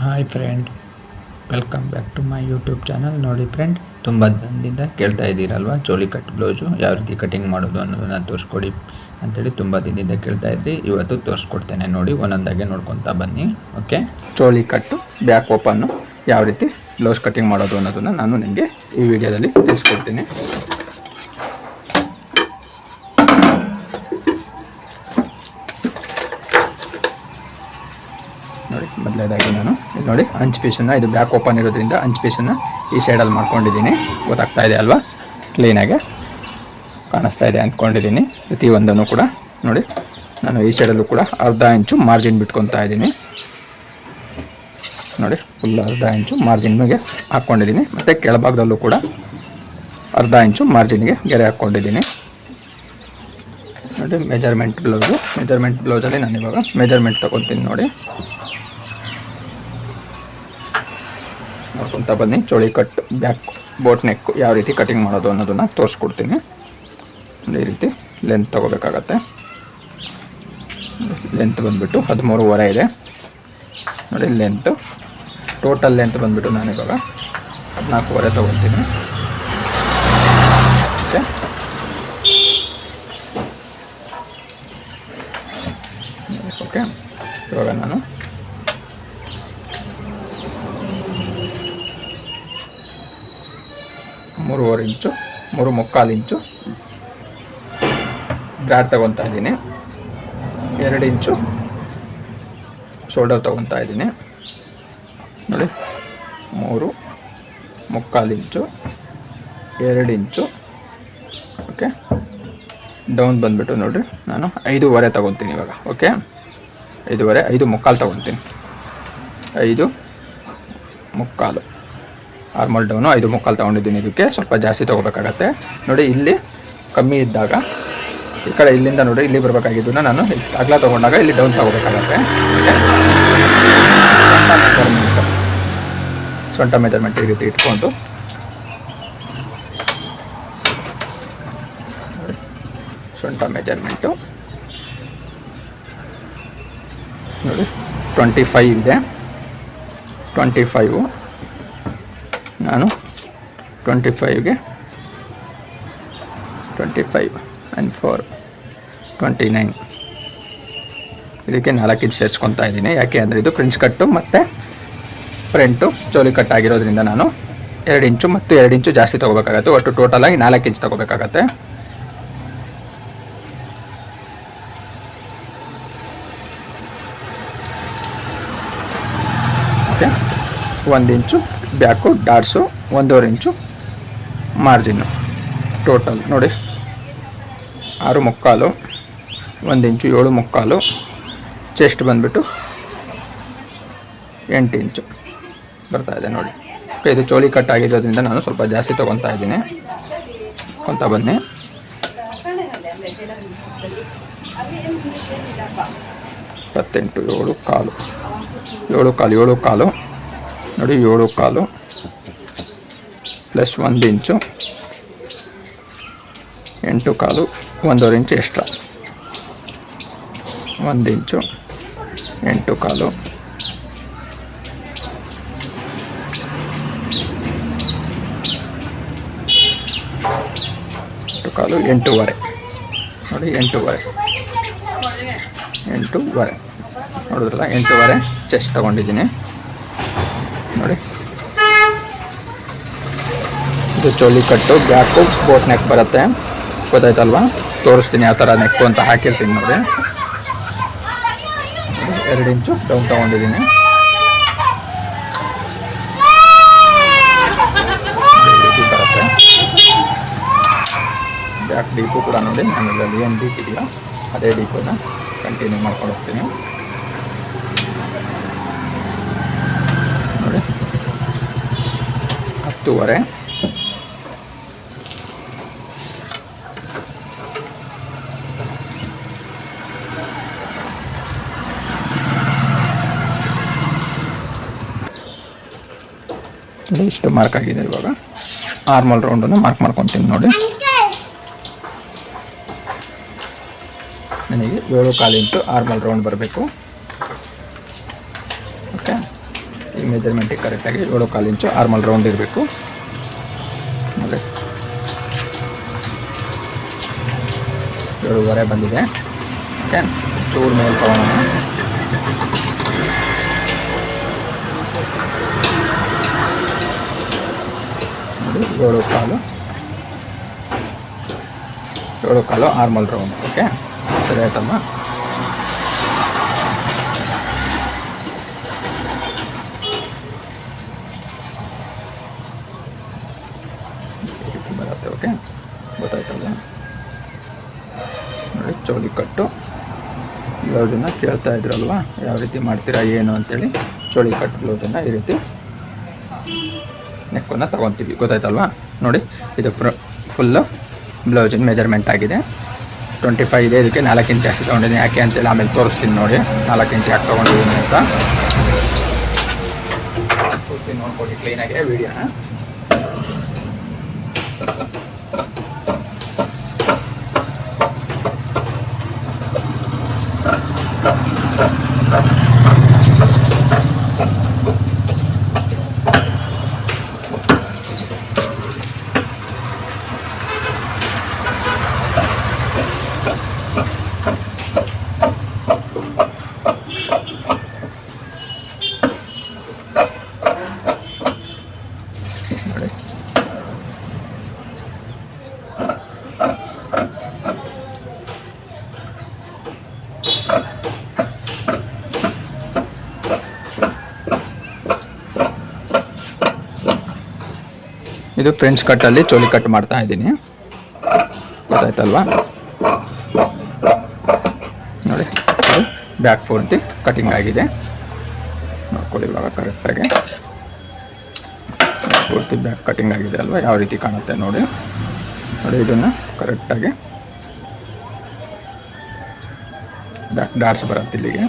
Hi friend welcome back to my YouTube channel ನೋಡಿ friend ತುಂಬ ದಿನದಿಂದ ಕೇಳ್ತಾ ಇದ್ದೀರಲ್ವ? ಚೋಲಿ ಕಟ್ ಬ್ಲೌಸು, ಯಾವ ರೀತಿ ಕಟಿಂಗ್ ಮಾಡೋದು ಅನ್ನೋದನ್ನು ತೋರಿಸ್ಕೊಡಿ ಅಂತೇಳಿ ತುಂಬ ದಿನದಿಂದ ಕೇಳ್ತಾ ಇದ್ರಿ. ಇವತ್ತು ತೋರಿಸ್ಕೊಡ್ತೇನೆ ನೋಡಿ, ಒಂದೊಂದಾಗೆ ನೋಡ್ಕೊತಾ ಬನ್ನಿ ಓಕೆ ಚೋಳಿ ಕಟ್ಟು ಬ್ಯಾಕ್ ಓಪನ್ನು ಯಾವ ರೀತಿ ಬ್ಲೌಸ್ ಕಟಿಂಗ್ ಮಾಡೋದು ಅನ್ನೋದನ್ನು ನಾನು ನಿಮಗೆ ಈ ವಿಡಿಯೋದಲ್ಲಿ ತಿಳಿಸ್ಕೊಡ್ತೀನಿ ನೋಡಿ ಮೊದಲೇದಾಗಿ ನಾನು. ನೋಡಿ ಅಂಚ್ ಪೀಸನ್ನು ಇದು ಬ್ಯಾಕ್ ಓಪನ್ ಇರೋದ್ರಿಂದ ಅಂಚ್ ಪೀಸನ್ನು ಈ ಸೈಡಲ್ಲಿ ಮಾಡ್ಕೊಂಡಿದ್ದೀನಿ. ಗೊತ್ತಾಗ್ತಾ ಇದೆ ಅಲ್ವಾ? ಕ್ಲೀನಾಗಿ ಕಾಣಿಸ್ತಾ ಇದೆ ಅಂದ್ಕೊಂಡಿದ್ದೀನಿ. ಪ್ರತಿಯೊಂದನ್ನು ಕೂಡ. ನೋಡಿ, ನಾನು ಈ ಸೈಡಲ್ಲೂ ಕೂಡ ಅರ್ಧ ಇಂಚು ಮಾರ್ಜಿನ್ ಬಿಟ್ಕೊತಾ ಇದ್ದೀನಿ. ನೋಡಿ ಫುಲ್ ಅರ್ಧ ಇಂಚು ಮಾರ್ಜಿನ್ಗೆ ಹಾಕ್ಕೊಂಡಿದ್ದೀನಿ ಮತ್ತು ಕೆಳಭಾಗದಲ್ಲೂ ಕೂಡ ಅರ್ಧ ಇಂಚು ಮಾರ್ಜಿನ್ಗೆ ಗೆರೆ ಹಾಕ್ಕೊಂಡಿದ್ದೀನಿ ನೋಡಿ ಮೆಜರ್ಮೆಂಟ್ ಬ್ಲೌಸು ಮೆಜರ್ಮೆಂಟ್ ಬ್ಲೌಸಲ್ಲಿ ನಾನು ಇವಾಗ ಮೆಜರ್ಮೆಂಟ್ ತೊಗೊತೀನಿ ನೋಡಿ. ನೋಡ್ಕೊತಾ ಬನ್ನಿ. Choli cut, back boat neck ಯಾವ ರೀತಿ ಕಟಿಂಗ್ ಮಾಡೋದು ಅನ್ನೋದನ್ನು ತೋರಿಸ್ಕೊಡ್ತೀನಿ. ಈ ರೀತಿ ಲೆಂತ್ ತೊಗೋಬೇಕಾಗತ್ತೆ. ಲೆಂತ್ ಬಂದುಬಿಟ್ಟು ಹದಿಮೂರುವರೆ ಇದೆ. ನೋಡಿ ಲೆಂತು ಟೋಟಲ್ ಲೆಂತ್ ಬಂದುಬಿಟ್ಟು ನಾನಿವಾಗ ಹದಿನಾಲ್ಕೂವರೆ ತೊಗೊತೀನಿ. ಓಕೆ. ಓಕೆ. ಇವಾಗ ನಾನು ಮೂರುವರೆ ಇಂಚು, ಮೂರು ಮುಕ್ಕಾಲು ಇಂಚು. ಬ್ರಾಡ್ ತಗೊತಾ ಇದ್ದೀನಿ. ಎರಡು ಇಂಚು. ಶೋಲ್ಡರ್ ತಗೊತಾ ಇದ್ದೀನಿ. ನೋಡಿ, ಮೂರು ಮುಕ್ಕಾಲು ಇಂಚು, ಎರಡು ಇಂಚು. ಓಕೆ? ಡೌನ್ ಬಂದುಬಿಟ್ಟು ನೋಡಿರಿ, ನಾನು ಐದೂವರೆ ತಗೊತೀನಿ ಇವಾಗ. ಓಕೆ? ಐದೂವರೆ, ಐದು ಮುಕ್ಕಾಲು ತಗೊತೀನಿ ಐದು ಮುಕ್ಕಾಲು. ಆರ್ಮಲ್ ಡೌನು ಐದು ಮುಕ್ಕಾಲು ತೊಗೊಂಡಿದ್ದೀನಿ ಇದಕ್ಕೆ. ಸ್ವಲ್ಪ ಜಾಸ್ತಿ ತೊಗೋಬೇಕಾಗತ್ತೆ. ನೋಡಿ, ಇಲ್ಲಿ ಕಮ್ಮಿ ಇದ್ದಾಗ, ಈ ಕಡೆ ಇಲ್ಲಿಂದ ನೋಡಿ, ಇಲ್ಲಿ ಬರಬೇಕಾಗಿದ್ದು ನಾನು ಅಗಲ ತೊಗೊಂಡಾಗ ಇಲ್ಲಿ ಡೌನ್ ತೊಗೋಬೇಕಾಗತ್ತೆ. ಸೊಂಟ ಮೆಜರ್ಮೆಂಟ್ ಈ ರೀತಿ ಇಟ್ಕೊಂಡು. ಸೊಂಟ ಮೆಜರ್ಮೆಂಟು ನೋಡಿ ಟ್ವೆಂಟಿ ಫೈವ್ ಇದೆ. ಟ್ವೆಂಟಿ ಫೈವು ನಾನು twenty ಫೈವ್ಗೆ twenty five and four twenty nine ಇದಕ್ಕೆ ನಾಲ್ಕು ಇಂಚ್ ಸೇರಿಸ್ಕೊತಾ ಇದ್ದೀನಿ. ಯಾಕೆ ಅಂದರೆ ಇದು ಪ್ರಿನ್ಸ್ ಕಟ್ಟು ಮತ್ತು ಪ್ರಿಂಟು ಚೋಲಿ ಕಟ್ ಆಗಿರೋದ್ರಿಂದ ನಾನು ಎರಡು ಇಂಚು ಮತ್ತು ಎರಡು ಇಂಚು ಜಾಸ್ತಿ ತೊಗೋಬೇಕಾಗತ್ತೆ. ಒಟ್ಟು ಟೋಟಲಾಗಿ ನಾಲ್ಕು ಇಂಚ್ ತೊಗೋಬೇಕಾಗತ್ತೆ. ಒಂದು ಇಂಚು ಬ್ಯಾಕು ಡಾಟ್ಸು ಒಂದೂವರೆ ಇಂಚು ಮಾರ್ಜಿನ್ನು. ಟೋಟಲ್ ನೋಡಿ. ಆರು ಮುಕ್ಕಾಲು, ಒಂದು ಇಂಚು ಏಳು ಮುಕ್ಕಾಲು, ಚೆಸ್ಟ್ ಬಂದುಬಿಟ್ಟು ಎಂಟು ಇಂಚು ಬರ್ತಾ ಇದೆ ನೋಡಿ. ಇದು ಚೋಳಿ ಕಟ್ ಆಗಿರೋದ್ರಿಂದ ನಾನು ಸ್ವಲ್ಪ ಜಾಸ್ತಿ ತೊಗೊತಾ ಇದ್ದೀನಿ. ಕೊತ ಬನ್ನಿ. ಇಪ್ಪತ್ತೆಂಟು ಏಳು ಕಾಲು. ಏಳು ಕಾಲು ಏಳು ಕಾಲು. ನೋಡಿ ಏಳು ಕಾಲು ಪ್ಲಸ್ ಒಂದು ಇಂಚು ಎಂಟು ಕಾಲು ಒಂದೂವರೆ ಇಂಚು ಎಕ್ಸ್ಟ್ರಾ ಒಂದು ಇಂಚು ಎಂಟು ಕಾಲು ಎಂಟು ಕಾಲು ಎಂಟೂವರೆ ನೋಡಿ ಎಂಟೂವರೆ ಎಂಟೂವರೆ ನೋಡಿದ್ರಲ್ಲ ಎಂಟೂವರೆ ಚೆಸ್ಟ್ ತೊಗೊಂಡಿದ್ದೀನಿ ನೋಡಿ. ಇದು ಚೋಲಿ ಕಟ್ಟು, ಬ್ಯಾಕು ಬೋಟ್ ನೆಕ್ ಬರುತ್ತೆ. ಗೊತ್ತಾಯ್ತಲ್ವಾ? ತೋರಿಸ್ತೀನಿ ಯಾವ ಥರ ನೆಕ್ಕು ಅಂತ ಹಾಕಿರ್ತೀನಿ ನೋಡಿ. ಎರಡು ಇಂಚು ಡೌನ್ ತಗೊಂಡಿದ್ದೀನಿ. ಬ್ಯಾಕ್ ಡೀಪು ಕೂಡ ನೋಡಿ ನಾನು ಇದರಲ್ಲಿ ಏನು ಡೀಪ್ ಇದೆಯೋ, ಅದೇ ಡೀಪನ್ನು ಕಂಟಿನ್ಯೂ ಮಾಡ್ಕೊಂಡು ಹೋಗ್ತೀನಿ. ಹತ್ತುವರೆ ಇಷ್ಟು ಮಾರ್ಕ್ ಆಗಿದೆ ಇವಾಗ. ಆರ್ಮಲ್ ರೌಂಡನ್ನು ಮಾರ್ಕ್ ಮಾಡ್ಕೊತೀನಿ ನೋಡಿ. ನನಗೆ ಏಳು ಕಾಲು ಇಂಚು ಆರ್ಮಲ್ ರೌಂಡ್ ಬರಬೇಕು. ಮೆಜರ್ಮೆಂಟಿಗೆ ಕರೆಕ್ಟಾಗಿ ಏಳು ಕಾಲು ಇಂಚು ಆರ್ಮಲ್ ರೌಂಡ್ ಇರಬೇಕು. ನೋಡಿ. ಏಳುವರೆ ಬಂದಿದೆ. ಓಕೆ ಚೂರು ಮೇಲೆ ತೊಗೊಳೋಣ ನೋಡಿ, ಏಳು ಕಾಲು. ಏಳು ಕಾಲು ಆರ್ಮಲ್ ರೌಂಡ್ ಓಕೆ ಸರಿ ಆಯ್ತಮ್ಮ ಈ ರೀತಿ ಬರುತ್ತೆ ಓಕೆ ಗೊತ್ತಾಯ್ತಲ್ಲ ನೋಡಿ ಚೋಲಿ ಕಟ್ಟು ಬ್ಲೌಸನ್ನು ಕೇಳ್ತಾ ಇದ್ರಲ್ವ? ಯಾವ ರೀತಿ ಮಾಡ್ತೀರಾ, ಏನು ಅಂತೇಳಿ ಚೋಳಿ ಕಟ್ ಬ್ಲೌಸನ್ನು ಈ ರೀತಿ ನೆಕ್ಕನ್ನು ತಗೊತೀವಿ. ಗೊತ್ತಾಯ್ತಲ್ವಾ? ನೋಡಿ, ಇದು ಫ್ರ ಫುಲ್ಲು ಬ್ಲೌಸಿನ ಮೆಜರ್ಮೆಂಟ್ ಆಗಿದೆ. ಟ್ವೆಂಟಿ ಫೈವ್ ಇದೆ, ಇದಕ್ಕೆ ನಾಲ್ಕು ಇಂಚ್ ಜಾಸ್ತಿ ತೊಗೊಂಡಿದ್ದೀನಿ. ಯಾಕೆ ಅಂತೇಳಿ ಆಮೇಲೆ ತೋರಿಸ್ತೀನಿ ನೋಡಿ. ನಾಲ್ಕು ಇಂಚ್ ಯಾಕೆ ತೊಗೊಂಡಿದ್ದೀನಿ ಅಂತ. ಪೂರ್ತಿ ನೋಡ್ಕೊಳ್ಳಿ ಕ್ಲೀನಾಗಿ ವೀಡಿಯೋನ ನೋಡಿ ಇದು ಫ್ರೆಂಚ್ ಕಟ್ಟಲ್ಲಿ ಚೋಲಿ ಕಟ್ ಮಾಡ್ತಾ ಇದ್ದೀನಿ. ಗೊತ್ತಾಯ್ತಲ್ವಾ? ನೋಡಿ ಬ್ಯಾಕ್ ಪೂರ್ತಿ ಕಟಿಂಗ್ ಆಗಿದೆ. ನೋಡ್ಕೊಳ್ಳಿ ಇವಾಗ ಕರೆಕ್ಟಾಗಿ. ಪೂರ್ತಿ ಬ್ಯಾಕ್ ಕಟಿಂಗ್ ಆಗಿದೆ ಅಲ್ವಾ? ಯಾವ ರೀತಿ ಕಾಣುತ್ತೆ ನೋಡಿ. ನೋಡಿ ಇದನ್ನು ಕರೆಕ್ಟಾಗಿ. ಬ್ಯಾಕ್ ಡಾಟ್ಸ್ ಬರುತ್ತೆ ಇಲ್ಲಿಗೆ.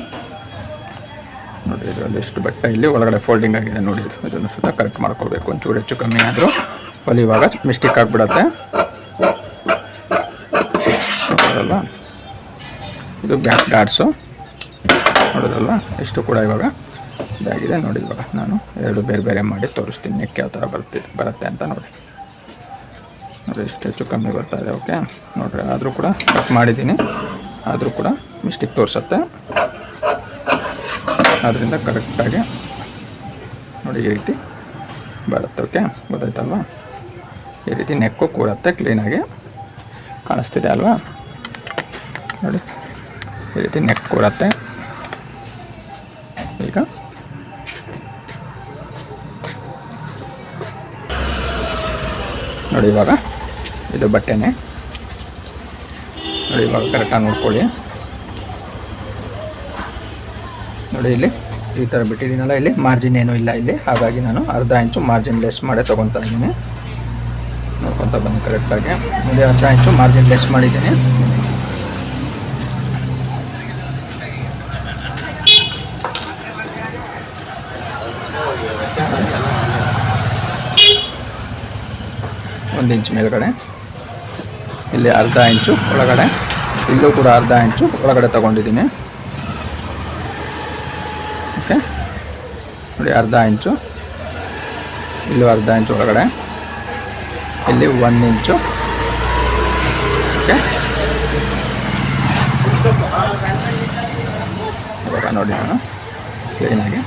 ನೋಡಿ, ಇದರಲ್ಲಿ ಎಷ್ಟು ಬಟ್ಟೆ ಇಲ್ಲಿ ಒಳಗಡೆ ಫೋಲ್ಡಿಂಗ್ ಆಗಿದೆ ನೋಡಿ. ಇದನ್ನು ಸುತ್ತ ಕರೆಕ್ಟ್ ಮಾಡ್ಕೋಬೇಕು ಒಂಚೂರು ಹೆಚ್ಚು ಕಮ್ಮಿ ಆದರೂ. ಹೊಲಿಯುವಾಗ ಮಿಸ್ಟೇಕ್ ಆಗಿಬಿಡತ್ತೆ. ನೋಡೋದಲ್ಲ ಇದು ಬ್ಯಾಕ್ ಡಾಟ್ಸು ನೋಡೋದಲ್ಲ ಇಷ್ಟು ಕೂಡ ಇವಾಗ ಇದಾಗಿದೆ. ನೋಡಿ ಇವಾಗ ನಾನು ಎರಡು ಬೇರೆ ಬೇರೆ ಮಾಡಿ ತೋರಿಸ್ತೀನಿ ನೆಕ್ ಯಾವ ಥರ ಬರುತ್ತೆ ಬರುತ್ತೆ ಅಂತ ನೋಡಿ. ನೋಡಿ ಎಷ್ಟು ಹೆಚ್ಚು ಕಮ್ಮಿ ಬರ್ತಾ ಇದೆ ಓಕೆ ನೋಡ್ರಿ, ಆದರೂ ಕೂಡ ಕಟ್ ಮಾಡಿದ್ದೀನಿ. ಆದರೂ ಕೂಡ ಮಿಸ್ಟೇಕ್ ತೋರಿಸುತ್ತೆ. ಅದರಿಂದ ಕರೆಕ್ಟಾಗಿ ನೋಡಿ ಈ ರೀತಿ ಬರುತ್ತೆ ಓಕೆ ಗೊತ್ತಾಯ್ತಲ್ವಾ? ಈ ರೀತಿ ನೆಕ್ಕು ಕೂಡತ್ತೆ ಕ್ಲೀನಾಗಿ ಕಾಣಿಸ್ತಿದೆ ಅಲ್ವಾ? ನೋಡಿ, ಈ ರೀತಿ ನೆಕ್ ಕೂಡತ್ತೆ ಈಗ ನೋಡಿ ಇವಾಗ ಇದು ಬಟ್ಟೆನೆ. ನೋಡಿ ಇವಾಗ ಕರೆಕ್ಟಾಗಿ ನೋಡ್ಕೊಳ್ಳಿ. ನೋಡಿ ಇಲ್ಲಿ ಈ ಥರ ಬಿಟ್ಟಿದ್ದೀನಲ್ಲ ಇಲ್ಲಿ ಮಾರ್ಜಿನ್ ಏನೂ ಇಲ್ಲ ಇಲ್ಲಿ. ಹಾಗಾಗಿ ನಾನು ಅರ್ಧ ಇಂಚು ಮಾರ್ಜಿನ್ ಲೆಸ್ ಮಾಡೇ ತೊಗೊತಾ ಇದ್ದೀನಿ. ನೋಡ್ಕೊತ ಬಂದು ಕರೆಕ್ಟಾಗಿ ನೋಡಿ ಅರ್ಧ ಇಂಚು ಮಾರ್ಜಿನ್ ಲೆಸ್ ಮಾಡಿದ್ದೀನಿ. ಒಂದು ಇಂಚ್ ಮೇಲ್ಗಡೆ. ಇಲ್ಲಿ ಅರ್ಧ ಇಂಚು ಒಳಗಡೆ. ಇಲ್ಲೂ ಕೂಡ ಅರ್ಧ ಇಂಚು ಒಳಗಡೆ ತಗೊಂಡಿದ್ದೀನಿ. ಓಕೆ ನೋಡಿ, ಅರ್ಧ ಇಂಚು ಇಲ್ಲೂ ಅರ್ಧ ಇಂಚು ಒಳಗಡೆ. ಇಲ್ಲಿ ಒಂದು ಇಂಚು ಓಕೆ ಇವಾಗ ನೋಡಿ ನಾನು. ಕ್ಲೀನಾಗಿ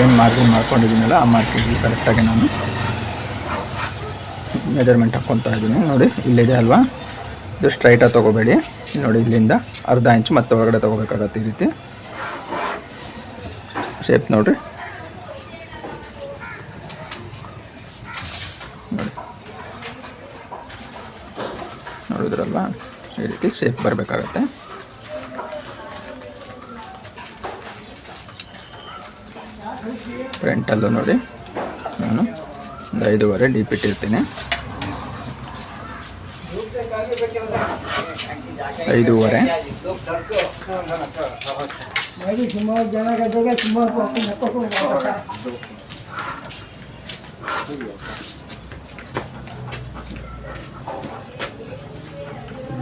ಏನು ಮಾರ್ಜಿನ್ ಮಾಡ್ಕೊಂಡಿದ್ದೀನಲ್ಲ, ಆ ಮಾರ್ಕಿಂಗ್ ಕರೆಕ್ಟಾಗಿ ನಾನು ಮೆಜರ್ಮೆಂಟ್ ಹಾಕ್ಕೊತಾ ಇದ್ದೀನಿ. ನೋಡಿ ಇಲ್ಲಿದೆ ಅಲ್ವಾ? ಇದು ಸ್ಟ್ರೈಟಾಗಿ ತೊಗೋಬೇಡಿ. ನೋಡಿ, ಇಲ್ಲಿಂದ ಅರ್ಧ ಇಂಚು ಮತ್ತೆ ಒಳಗಡೆ ತೊಗೋಬೇಕಾಗತ್ತೆ ಈ ರೀತಿ. ಶೇಪ್ ನೋಡಿರಿ ನೋಡಿ ನೋಡಿದ್ರಲ್ವಾ ಈ ರೀತಿ ಶೇಪ್ ಬರಬೇಕಾಗತ್ತೆ ಫ್ರಂಟಲ್ಲೂ ನೋಡಿ. ನಾನು ಒಂದು ಐದೂವರೆ ಡೀಪ್ ಇಟ್ಟಿರ್ತೀನಿ ಐದೂವರೆ. ಸುಮಾರು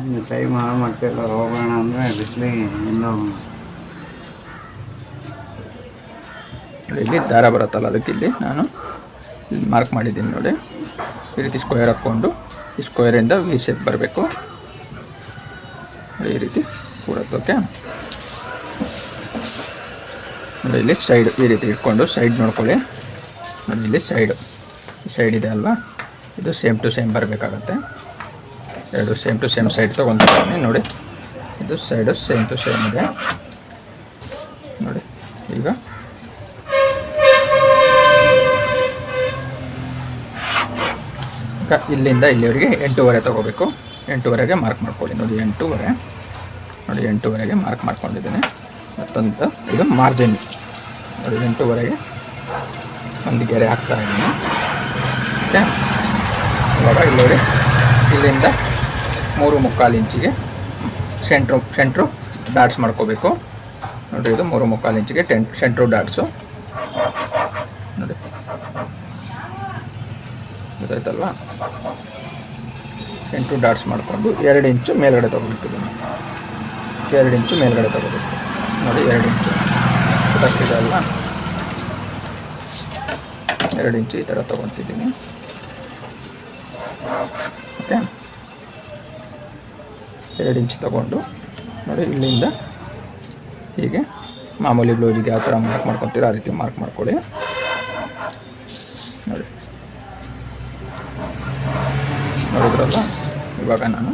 ಇನ್ನು ಟ್ರೈ ಮಾಡಿ ಮಾಡ್ತಿಲ್ಲ ಹೋಗೋಣ ಅಂದರೆ ಬಿಸಿಲಿಗೆ ಇನ್ನೂ ಇಲ್ಲಿ ದಾರ ಬರುತ್ತಲ್ಲ ಅದಕ್ಕೆ ಇಲ್ಲಿ ನಾನು ಇಲ್ಲಿ ಮಾರ್ಕ್ ಮಾಡಿದ್ದೀನಿ ನೋಡಿ. ಈ ರೀತಿ ಸ್ಕ್ವೇರ್ ಹಾಕ್ಕೊಂಡು ಈ ಸ್ಕ್ವೇರಿಂದ ವಿ ಶೇಪ್ ಬರಬೇಕು. ಈ ರೀತಿ ಕೂಡತ್ತೋಕೆ ನೋಡಿ ಇಲ್ಲಿ ಸೈಡ್ ಈ ರೀತಿ ಇಟ್ಕೊಂಡು ಸೈಡ್ ನೋಡ್ಕೊಳ್ಳಿ. ನೋಡಿ ಇಲ್ಲಿ ಸೈಡು ಸೈಡ್ ಇದೆ ಅಲ್ವಾ? ಇದು ಸೇಮ್ ಟು ಸೇಮ್ ಬರಬೇಕಾಗತ್ತೆ. ಎರಡು ಸೇಮ್ ಟು ಸೇಮ್ ಸೈಡ್ ತೊಗೊತೀನಿ ನೋಡಿ. ಇದು ಸೈಡು ಸೇಮ್ ಟು ಸೇಮ್ ಇದೆ. ನೋಡಿ, ಈಗ. ಇಲ್ಲಿಂದ ಇಲ್ಲಿವರೆಗೆ ಎಂಟೂವರೆ ತೊಗೋಬೇಕು. ಎಂಟೂವರೆಗೆ ಮಾರ್ಕ್ ಮಾಡ್ಕೊಳ್ಳಿ, ನೋಡಿ, ಎಂಟೂವರೆ. ನೋಡಿ, ಎಂಟೂವರೆಗೆ ಮಾರ್ಕ್ ಮಾಡ್ಕೊಂಡಿದ್ದೀನಿ. ಮತ್ತೊಂದು, ಇದು ಮಾರ್ಜಿನ್ ನೋಡಿ, ಎಂಟೂವರೆಗೆ ಒಂದು ಗೆರೆ ಹಾಕ್ತಾ ಇದ್ದೀನಿ ಓಕೆ ಇವಾಗ ಇಲ್ಲಿವರೆಗೆ ಇಲ್ಲಿಂದ ಮೂರು ಮುಕ್ಕಾಲು ಇಂಚಿಗೆ ಸೆಂಟ್ರು ಸೆಂಟ್ರು ಡಾಟ್ಸ್ ಮಾಡ್ಕೋಬೇಕು. ನೋಡಿ ಇದು ಮೂರು ಮುಕ್ಕಾಲು ಇಂಚಿಗೆ ಟೆನ್, ಸೆಂಟ್ರು ಡಾಟ್ಸು. ನೋಡಿ. ಗೊತ್ತಾಯ್ತಲ್ವಾ ಸೆಂಟ್ರು ಡಾಟ್ಸ್ ಮಾಡಿಕೊಂಡು ಎರಡು ಇಂಚು ಮೇಲ್ಗಡೆ ತೊಗೋಬೇಕು ಎರಡು ಇಂಚು ಮೇಲ್ಗಡೆ ತೊಗೋಬೇಕು ನೋಡಿ, ಎರಡು ಇಂಚು. ಗೊತ್ತಾಗ್ತಿದೆ ಎರಡು ಇಂಚು ಈ ಥರ ತೊಗೊತಿದ್ದೀನಿ ಓಕೆ ಎರಡು ಇಂಚ್ ತಗೊಂಡು ನೋಡಿ ಇಲ್ಲಿಂದ ಹೀಗೆ ಮಾಮೂಲಿ ಬ್ಲೌಸಿಗೆ ಯಾವ ಥರ ಮಾರ್ಕ್ ಮಾಡ್ಕೊತೀರೋ ಆ ರೀತಿ ಮಾರ್ಕ್ ಮಾಡ್ಕೊಳ್ಳಿ. ನೋಡಿ. ನೋಡಿದ್ರಲ್ಲ? ಇವಾಗ ನಾನು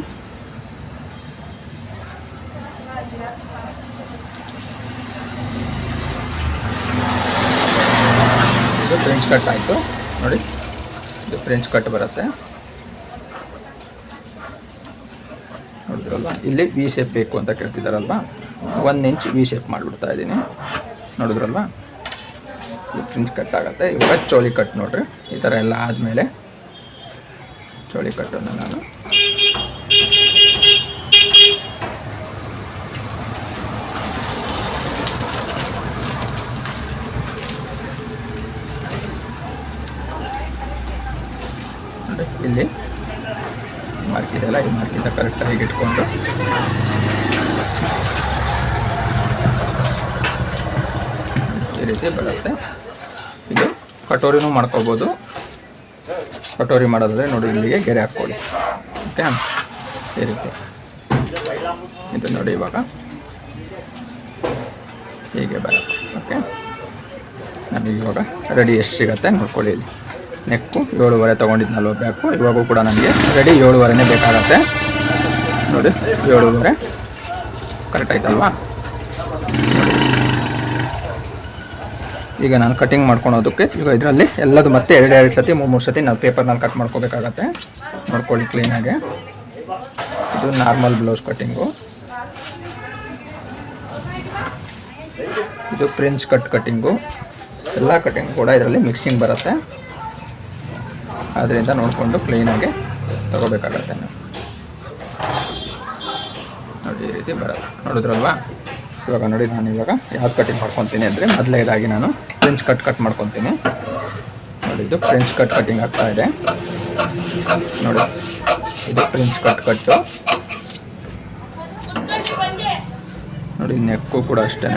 ಫ್ರೆಂಚ್ ಕಟ್ ಆಯಿತು. ನೋಡಿ, ಇದು ಫ್ರೆಂಚ್ ಕಟ್ ಬರುತ್ತೆ. ನೋಡಿದ್ರಲ್ವ ಇಲ್ಲಿ ವಿ ಶೇಪ್ ಬೇಕು ಅಂತ ಕೇಳ್ತಿದ್ದಾರಲ್ವ ಒಂದು ಇಂಚ್ ವಿ ಶೇಪ್ ಮಾಡಿಬಿಡ್ತಾ ಇದ್ದೀನಿ. ನೋಡಿದ್ರಲ್ವ? ಇಂಚ್ ಕಟ್ ಆಗುತ್ತೆ. ಇವಾಗ ಚೋಳಿ ಕಟ್ ನೋಡ್ರಿ. ಈ ಥರ ಎಲ್ಲ ಆದಮೇಲೆ ಚೋಳಿ ಕಟ್ಟನ್ನು ನಾನು ಇಲ್ಲಿ ಮಾರ್ಕ್ ಇದೆಯಲ್ಲ ಈ ಮಾರ್ಕಿಂದ ಕರೆಕ್ಟಾಗಿ ಇಟ್ಕೊಂಡು. ಈ ರೀತಿ ಬರುತ್ತೆ. ಇದು ಕಟೋರಿನೂ ಮಾಡ್ಕೋಬೋದು. ಕಟೋರಿ ಮಾಡೋದಾದ್ರೆ ನೋಡಿ ಇಲ್ಲಿಗೆ ಗೆರೆ ಹಾಕ್ಕೊಳ್ಳಿ. ಓಕೆ ಈ ರೀತಿ. ಇದು ನೋಡಿ ಇವಾಗ. ಹೀಗೆ ಬರುತ್ತೆ. ಓಕೆ ನಮಗೆ ಇವಾಗ ರೆಡಿ ಎಷ್ಟು ಸಿಗುತ್ತೆ ನೋಡ್ಕೊಳ್ಳಿ ನೆಕ್ಕು ಏಳುವರೆ ತೊಗೊಂಡಿದ್ನಲ್ವ ಬ್ಯಾಕು ಇವಾಗೂ ಕೂಡ ನನಗೆ ರೆಡಿ ಏಳುವರೆನೇ ಬೇಕಾಗತ್ತೆ. ನೋಡಿ, ಏಳುವರೆ. ಕರೆಕ್ಟ್ ಆಯ್ತಲ್ವಾ? ಈಗ ನಾನು ಕಟಿಂಗ್ ಮಾಡ್ಕೊಳೋದಕ್ಕೆ ಈಗ ಇದರಲ್ಲಿ ಎಲ್ಲದು ಮತ್ತೆ ಎರಡು ಎರಡು ಸತಿ ಮೂರು ಮೂರು ಸತಿ ನಾವು ಪೇಪರ್ನಲ್ಲಿ ಕಟ್ ಮಾಡ್ಕೋಬೇಕಾಗತ್ತೆ. ನೋಡ್ಕೊಳ್ಳಿ ಕ್ಲೀನಾಗೆ ಇದು ನಾರ್ಮಲ್ ಬ್ಲೌಸ್ ಕಟ್ಟಿಂಗು ಇದು ಫ್ರೆಂಚ್ ಕಟ್ ಕಟ್ಟಿಂಗು ಎಲ್ಲ ಕಟಿಂಗ್ ಕೂಡ ಇದರಲ್ಲಿ ಮಿಕ್ಸಿಂಗ್ ಬರುತ್ತೆ. ಅದರಿಂದ ನೋಡಿಕೊಂಡು ಕ್ಲೀನಾಗಿ ತಗೋಬೇಕಾಗತ್ತೆ. ನೋಡಿ ಈ ರೀತಿ ಬರ ನೋಡಿದ್ರಲ್ವಾ? ಇವಾಗ ನೋಡಿ ನಾನು ಇವಾಗ ಯಾವ್ದು ಕಟಿಂಗ್ ಮಾಡ್ಕೊತೀನಿ ಅಂದರೆ ಮೊದಲನೇದಾಗಿ ನಾನು ಫ್ರೆಂಚ್ ಕಟ್ ಕಟ್ ಮಾಡ್ಕೊತೀನಿ. ನೋಡಿ ಇದು ಫ್ರೆಂಚ್ ಕಟ್ ಕಟಿಂಗ್ ಆಗ್ತಾ ಇದೆ. ನೋಡಿ, ಇದು ಫ್ರೆಂಚ್ ಕಟ್ ಕಟ್ಟು ನೋಡಿ, ನೆಕ್ಕು ಕೂಡ ಅಷ್ಟೇ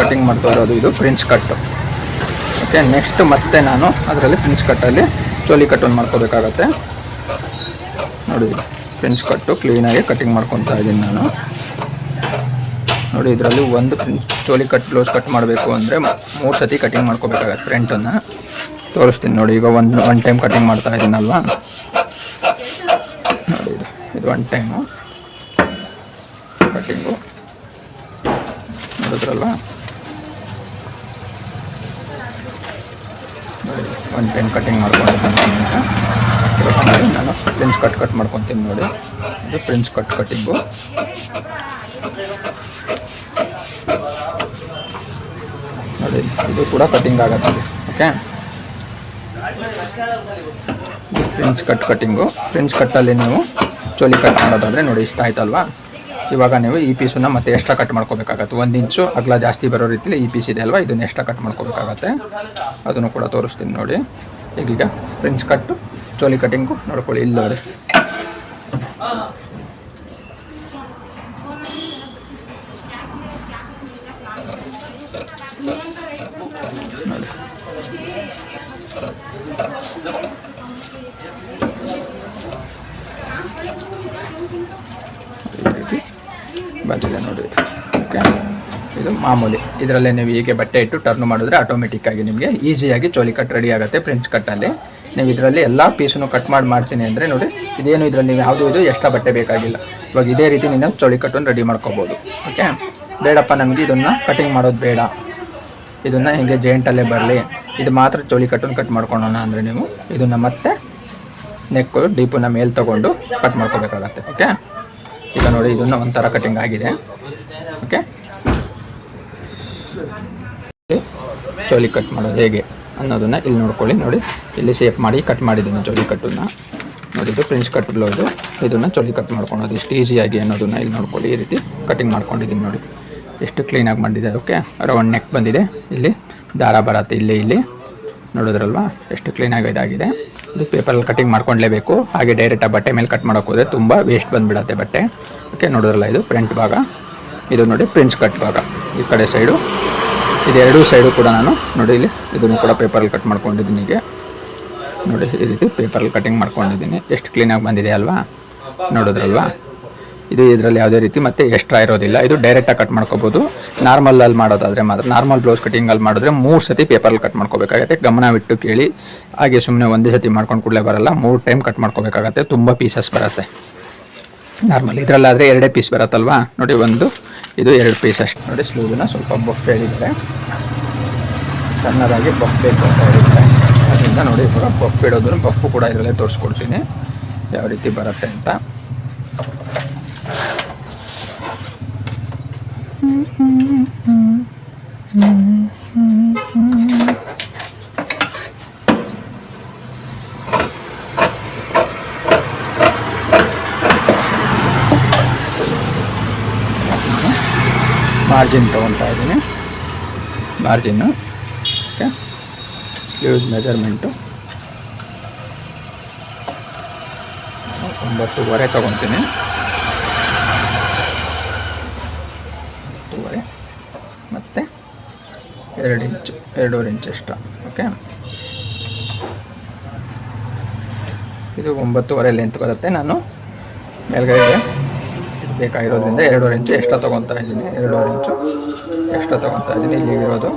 ಕಟಿಂಗ್ ಮಾಡ್ತಾ ಇರೋದು ಇದು ಫ್ರೆಂಚ್ ಕಟ್ ಓಕೆ ನೆಕ್ಸ್ಟ್ ಮತ್ತೆ ನಾನು ಅದರಲ್ಲಿ ಫ್ರೆಂಚ್ ಕಟ್ಟಲ್ಲಿ ಚೋಲಿ ಕಟ್ಟನ್ನು ಮಾಡ್ಕೋಬೇಕಾಗತ್ತೆ. ನೋಡಿ ಫ್ರೆಂಚ್ ಕಟ್ಟು ಕ್ಲೀನಾಗಿ ಕಟಿಂಗ್ ಮಾಡ್ಕೊತಾ ಇದ್ದೀನಿ ನಾನು. ನೋಡಿ, ಇದರಲ್ಲಿ ಒಂದು ಚೋಲಿ ಕಟ್ ಬ್ಲೌಸ್ ಕಟ್ ಮಾಡಬೇಕು ಅಂದರೆ ಮೂರು ಸತಿ ಕಟಿಂಗ್ ಮಾಡ್ಕೋಬೇಕಾಗತ್ತೆ ಫ್ರಂಟನ್ನು ತೋರಿಸ್ತೀನಿ ನೋಡಿ, ಈಗ ಒಂದು ಒನ್ ಟೈಮ್ ಕಟಿಂಗ್ ಮಾಡ್ತಾ ಇದ್ದೀನಲ್ವಾ? ನೋಡಿ, ಇದು ಒನ್ ಟೈಮು ಕಟಿಂಗು ನೋಡಿದ್ರಲ್ವಾ ನೋಡಿ, ಒಂದು ಪೆನ್ ಕಟಿಂಗ್ ಮಾಡ್ಕೊಂಡಿದ್ದೀನಿ ನಾನು. ಪ್ರಿನ್ಸ್ ಕಟ್ ಕಟ್ ಮಾಡ್ಕೊತೀನಿ ನೋಡಿ. ಇದು ಪ್ರಿನ್ಸ್ ಕಟ್ ಕಟ್ಟಿಂಗು ನೋಡಿ, ಇದು ಕೂಡ ಕಟಿಂಗ್ ಆಗತ್ತೆ. Okay prince cut cutting French ಕಟ್ಟಲ್ಲಿ ನೀವು ಚೋಲಿ ಕಟ್ ಮಾಡೋದಾದರೆ ನೋಡಿ, ಇಷ್ಟ ಆಯ್ತಲ್ವಾ? ಇವಾಗ ನೀವು ಈ ಪೀಸನ್ನ ಮತ್ತೆ ಎಕ್ಸ್ಟ್ರಾ ಕಟ್ ಮಾಡ್ಕೋಬೇಕಾಗತ್ತೆ. ಒಂದು ಇಂಚು ಅಗ್ಲ ಜಾಸ್ತಿ ಬರೋ ರೀತಿಲಿ ಈ ಪೀಸ್ ಇದೆ ಅಲ್ವಾ? ಇದನ್ನು ಎಕ್ಸ್ಟ್ರಾ ಕಟ್ ಮಾಡ್ಕೋಬೇಕಾಗತ್ತೆ. ಅದನ್ನು ಕೂಡ ತೋರಿಸ್ತೀನಿ ನೋಡಿ. ಈಗೀಗ ಫ್ರೆಂಚ್ ಕಟ್ಟು ಚೋಲಿ ಕಟಿಂಗು ನೋಡ್ಕೊಳ್ಳಿ ಇಲ್ಲ ನೋಡಿ ನೋಡಿ ಈ ರೀತಿ ಬಂದಿದೆ ನೋಡಿ. ಓಕೆ ಇದು ಮಾಮೂಲಿ. ಇದರಲ್ಲೇ ನೀವು ಹೀಗೆ ಬಟ್ಟೆ ಇಟ್ಟು ಟರ್ನ್ ಮಾಡಿದ್ರೆ ಆಟೋಮೆಟಿಕ್ಕಾಗಿ ನಿಮಗೆ ಈಸಿಯಾಗಿ ಚೋಲಿ ಕಟ್ ರೆಡಿ ಆಗುತ್ತೆ ಫ್ರೆಂಚ್ ಕಟ್ಟಲ್ಲಿ ನೀವು ಇದರಲ್ಲಿ ಎಲ್ಲ ಪೀಸನ್ನು ಕಟ್ ಮಾಡಿ ಮಾಡ್ತೀನಿ ಅಂದರೆ ನೋಡಿ, ಇದೇನು ಇದರಲ್ಲಿ ನೀವು ಯಾವುದು ಇದು ಎಕ್ಸ್ಟ್ರಾ ಬಟ್ಟೆ ಬೇಕಾಗಿಲ್ಲ. ಇವಾಗ ಇದೇ ರೀತಿ ನೀವು ಚೋಲಿ ಕಟ್ಟನ್ನು ರೆಡಿ ಮಾಡ್ಕೋಬೋದು. ಓಕೆ ಬೇಡಪ್ಪ, ನಮಗೆ ಇದನ್ನು ಕಟಿಂಗ್ ಮಾಡೋದು ಬೇಡ. ಇದನ್ನು ಹಿಂಗೆ ಜೇಂಟಲ್ಲೇ ಬರಲಿ. ಇದು ಮಾತ್ರ ಚೋಳಿ ಕಟ್ಟನ್ನು ಕಟ್ ಮಾಡ್ಕೊಳ್ಳೋಣ ಅಂದರೆ ನೀವು ಇದನ್ನು ಮತ್ತೆ ನೆಕ್ಕು ಡೀಪನ್ನ ಮೇಲೆ ತಗೊಂಡು ಕಟ್ ಮಾಡ್ಕೋಬೇಕಾಗತ್ತೆ. ಓಕೆ ಈಗ ನೋಡಿ ಇದನ್ನ ಒಂಥರ ಕಟಿಂಗ್ ಆಗಿದೆ. ಓಕೆ ಚೋಲಿ ಕಟ್ ಮಾಡೋದು ಹೇಗೆ ಅನ್ನೋದನ್ನ ಇಲ್ಲಿ ನೋಡ್ಕೊಳ್ಳಿ. ನೋಡಿ, ಇಲ್ಲಿ ಶೇಪ್ ಮಾಡಿ ಕಟ್ ಮಾಡಿದ್ದೀನಿ ಚೋಲಿ ಕಟ್ಟನ್ನ ನೋಡಿದ್ದು ಫ್ರೆಂಚ್ ಕಟ್ ಬ್ಲೌಸು ಇದನ್ನು ಚೋಲಿ ಕಟ್ ಮಾಡ್ಕೊಳೋದು ಇಷ್ಟು ಈಸಿಯಾಗಿ ಅನ್ನೋದನ್ನ ಇಲ್ಲಿ ನೋಡ್ಕೊಳ್ಳಿ. ಈ ರೀತಿ ಕಟಿಂಗ್ ಮಾಡ್ಕೊಂಡಿದ್ದೀನಿ ನೋಡಿ. ಎಷ್ಟು ಕ್ಲೀನಾಗಿ ಮಾಡಿದೆ ಓಕೆ ರೌಂಡ್ ನೆಕ್ ಬಂದಿದೆ. ಇಲ್ಲಿ ದಾರ ಬರತ್ತೆ, ಇಲ್ಲಿ ಇಲ್ಲಿ. ನೋಡಿದ್ರಲ್ವಾ? ಎಷ್ಟು ಕ್ಲೀನಾಗಿ ಇದಾಗಿದೆ. ಇದು ಪೇಪರಲ್ಲಿ ಕಟಿಂಗ್ ಮಾಡ್ಕೊಳ್ಲೇಬೇಕು ಹಾಗೆ ಡೈರೆಕ್ಟಾಗಿ ಬಟ್ಟೆ ಮೇಲೆ ಕಟ್ ಮಾಡೋಕೆ ಹೋದರೆ ತುಂಬ ವೇಸ್ಟ್ ಬಂದುಬಿಡತ್ತೆ ಬಟ್ಟೆ. ಓಕೆ ನೋಡಿದ್ರಲ್ಲ ಇದು ಫ್ರಂಟ್ ಭಾಗ. ಇದು ನೋಡಿ ಫ್ರೆಂಚ್ ಕಟ್ ಭಾಗ. ಈ ಕಡೆ ಸೈಡು ಇದೆರಡೂ ಸೈಡು ಕೂಡ ನಾನು ನೋಡಿ ಇಲ್ಲಿ ಇದನ್ನು ಕೂಡ ಪೇಪರಲ್ಲಿ ಕಟ್ ಮಾಡ್ಕೊಂಡಿದ್ದೀನಿ ಹೀಗೆ. ನೋಡಿ ಈ ರೀತಿ ಪೇಪರಲ್ಲಿ ಕಟಿಂಗ್ ಮಾಡ್ಕೊಂಡಿದ್ದೀನಿ. ಎಷ್ಟು ಕ್ಲೀನಾಗಿ ಬಂದಿದೆ ಅಲ್ವಾ? ನೋಡಿದ್ರಲ್ವಾ? ಇದು ಇದರಲ್ಲಿ ಯಾವುದೇ ರೀತಿ ಮತ್ತೆ ಎಕ್ಸ್ಟ್ರಾ ಇರೋದಿಲ್ಲ. ಇದು ಡೈರೆಕ್ಟಾಗಿ ಕಟ್ ಮಾಡ್ಕೋಬೋದು. ನಾರ್ಮಲಲ್ಲಿ ಮಾಡೋದಾದರೆ ಮಾತ್ರ ನಾರ್ಮಲ್ ಬ್ಲೌಸ್ ಕಟಿಂಗಲ್ಲಿ ಮಾಡಿದ್ರೆ ಮೂರು ಸತಿ ಪೇಪರಲ್ಲಿ ಕಟ್ ಮಾಡ್ಕೋಬೇಕಾಗತ್ತೆ. ಗಮನವಿಟ್ಟು ಕೇಳಿ. ಹಾಗೆ ಸುಮ್ಮನೆ ಒಂದೇ ಸತಿ ಮಾಡ್ಕೊಂಡು ಕೂಡಲೇ ಬರಲ್ಲ. ಮೂರು ಟೈಮ್ ಕಟ್ ಮಾಡ್ಕೋಬೇಕಾಗತ್ತೆ. ತುಂಬ ಪೀಸಸ್ ಬರುತ್ತೆ. ನಾರ್ಮಲ್ ಇದರಲ್ಲಾದರೆ ಎರಡೇ ಪೀಸ್ ಬರುತ್ತಲ್ವಾ? ನೋಡಿ ಒಂದು, ಇದು ಎರಡು ಪೀಸ್ ಅಷ್ಟು. ನೋಡಿ ಸ್ಲೂದನ್ನ ಸ್ವಲ್ಪ ಬಫ್ ಹೇಳಿದ್ದಾರೆ ಸಣ್ಣದಾಗಿ ಬಫ್ ಬೇಕು ಅದರಿಂದ ನೋಡಿ ಇವಾಗ ಬಫ್ ಇಡೋದನ್ನು ಬಫ್ ಕೂಡ ಇದರಲ್ಲೇ ತೋರಿಸ್ಕೊಡ್ತೀನಿ. ಯಾವ ರೀತಿ ಬರುತ್ತೆ ಅಂತ. ಮಾರ್ಜಿನ್ ತೊಗೊತಾ ಇದ್ದೀನಿ. Margin okay. ಸ್ಲೀವ್ಸ್ ಮೆಜರ್ಮೆಂಟು ಒಂಬತ್ತುವರೆ ತೊಗೊತೀನಿ ಒಂಬತ್ತುವರೆ ಮತ್ತು ಎರಡು ಇಂಚು, ಎರಡೂವರೆ ಇಂಚ್ ಎಕ್ಸ್ಟ್ರಾ ಓಕೆ ಇದು ಒಂಬತ್ತುವರೆ ಲೆಂತ್ ಬರುತ್ತೆ. ನಾನು ಮೇಲ್ಗಡೆ ಬೇಕಾಗಿರೋದ್ರಿಂದ ಎರಡೂವರೆ ಇಂಚು ಎಷ್ಟ ತೊಗೊತಾ ಇದ್ದೀನಿ. ಎರಡೂವರೆ ಇಂಚು ಎಷ್ಟ ತೊಗೊತಾ ಇದ್ದೀನಿ. ಇಲ್ಲಿಗಿರೋದು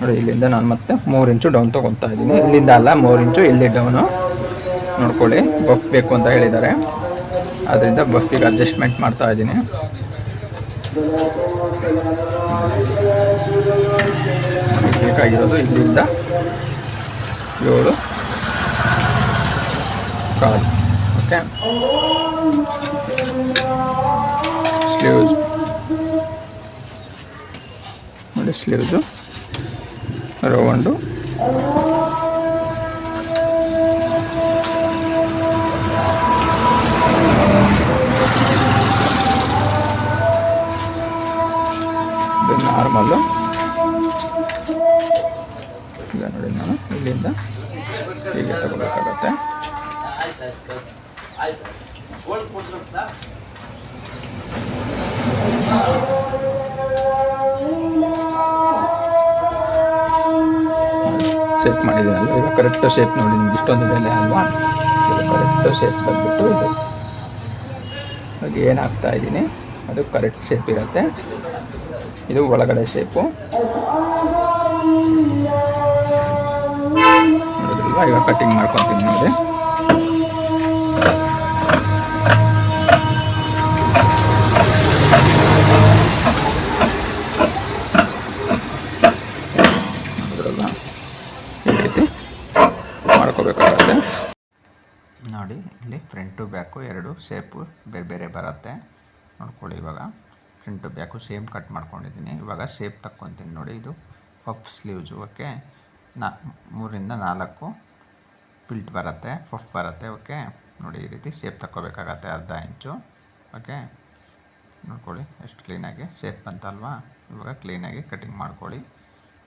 ನೋಡಿ, ಇಲ್ಲಿಂದ ನಾನು ಮತ್ತೆ ಮೂರು ಇಂಚು ಡೌನ್ ತೊಗೊತಾ ಇದ್ದೀನಿ. ಇಲ್ಲಿಂದ ಅಲ್ಲ, ಮೂರು ಇಂಚು, ಇಲ್ಲಿ ಡೌನು ನೋಡ್ಕೊಳ್ಳಿ ಬಫ್ ಬೇಕು ಅಂತ ಹೇಳಿದ್ದಾರೆ. ಅದರಿಂದ ಬಫಿಗೆ ಅಡ್ಜಸ್ಟ್ಮೆಂಟ್ ಮಾಡ್ತಾ ಇದ್ದೀನಿ. ಬೇಕಾಗಿರೋದು ಇಲ್ಲಿಂದ ಏಳು. ಕಾಲು. ಓಕೆ ಸ್ಲೀವ್ಸ್ ನೋಡಿ ಸ್ಲೀವ್ಸು ರೌಂಡು ನಾರ್ಮಲ್ಲು ಇಲ್ಲಿಂದ ಹೀಗೆ ತಗೋಬೇಕಾಗತ್ತೆ. ಶೇಪ್ ಮಾಡಿದ್ದೀನಲ್ಲ ಈಗ ಕರೆಕ್ಟ್ ಶೇಪ್ ನೋಡಿ, ನಿಮ್ಗೆ ಇಷ್ಟೊಂದಿದೆ ಅಲ್ವಾ? ಕರೆಕ್ಟ್ ಶೇಪ್ ಬಂದ್ಬಿಟ್ಟು ಇದು. ಅದು ಏನಾಗ್ತಾ ಇದ್ದೀನಿ? ಅದು ಕರೆಕ್ಟ್ ಶೇಪ್ ಇರುತ್ತೆ. ಇದು ಒಳಗಡೆ ಶೇಪು ನೋಡಿದ್ರಲ್ವಾ ಈಗ ಕಟ್ಟಿಂಗ್ ಮಾಡ್ಕೊತೀನಿ ನೋಡಿ. ನೋಡಿ, ಇಲ್ಲಿ ಫ್ರಂಟು ಬ್ಯಾಕು ಎರಡು ಶೇಪು ಬೇರೆ ಬೇರೆ ಬರುತ್ತೆ. ನೋಡ್ಕೊಳ್ಳಿ ಇವಾಗ. ಫ್ರಂಟು ಬ್ಯಾಕು ಸೇಮ್ ಕಟ್ ಮಾಡ್ಕೊಂಡಿದ್ದೀನಿ. ಇವಾಗ ಶೇಪ್ ತಕ್ಕೊತೀನಿ ನೋಡಿ, ಇದು ಫಫ್ ಸ್ಲೀವ್ಸು ಓಕೆ ನಾ ಮೂರಿಂದ ನಾಲ್ಕು ಫಿಲ್ಟ್ ಬರುತ್ತೆ, ಫಫ್ ಬರುತ್ತೆ, ಓಕೆ? ನೋಡಿ, ಈ ರೀತಿ ಶೇಪ್ ತಗೋಬೇಕಾಗತ್ತೆ ಅರ್ಧ ಇಂಚು, ಓಕೆ? ನೋಡ್ಕೊಳ್ಳಿ, ಎಷ್ಟು ಕ್ಲೀನಾಗಿ ಶೇಪ್ ಬಂತಲ್ವಾ? ಇವಾಗ ಕ್ಲೀನಾಗಿ ಕಟಿಂಗ್ ಮಾಡ್ಕೊಳ್ಳಿ.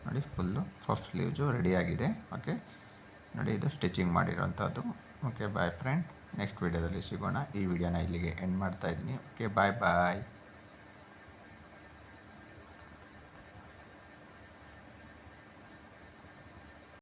ನೋಡಿ ಫುಲ್ಲು ಫಫ್ ಸ್ಲೀವ್ಸು ರೆಡಿಯಾಗಿದೆ ಓಕೆ? ನೋಡಿ, ಇದು ಸ್ಟಿಚಿಂಗ್ ಮಾಡಿರೋಂಥದ್ದು, ಓಕೆ? ಬಾಯ್ ಫ್ರೆಂಡ್ ನೆಕ್ಸ್ಟ್ ವೀಡಿಯೋದಲ್ಲಿ ಸಿಗೋಣ. ಈ ವಿಡಿಯೋನ ಇಲ್ಲಿಗೆ ಎಂಡ್ ಮಾಡ್ತಾ ಇದ್ದೀನಿ, ಓಕೆ? ಬಾಯ್ ಬಾಯ್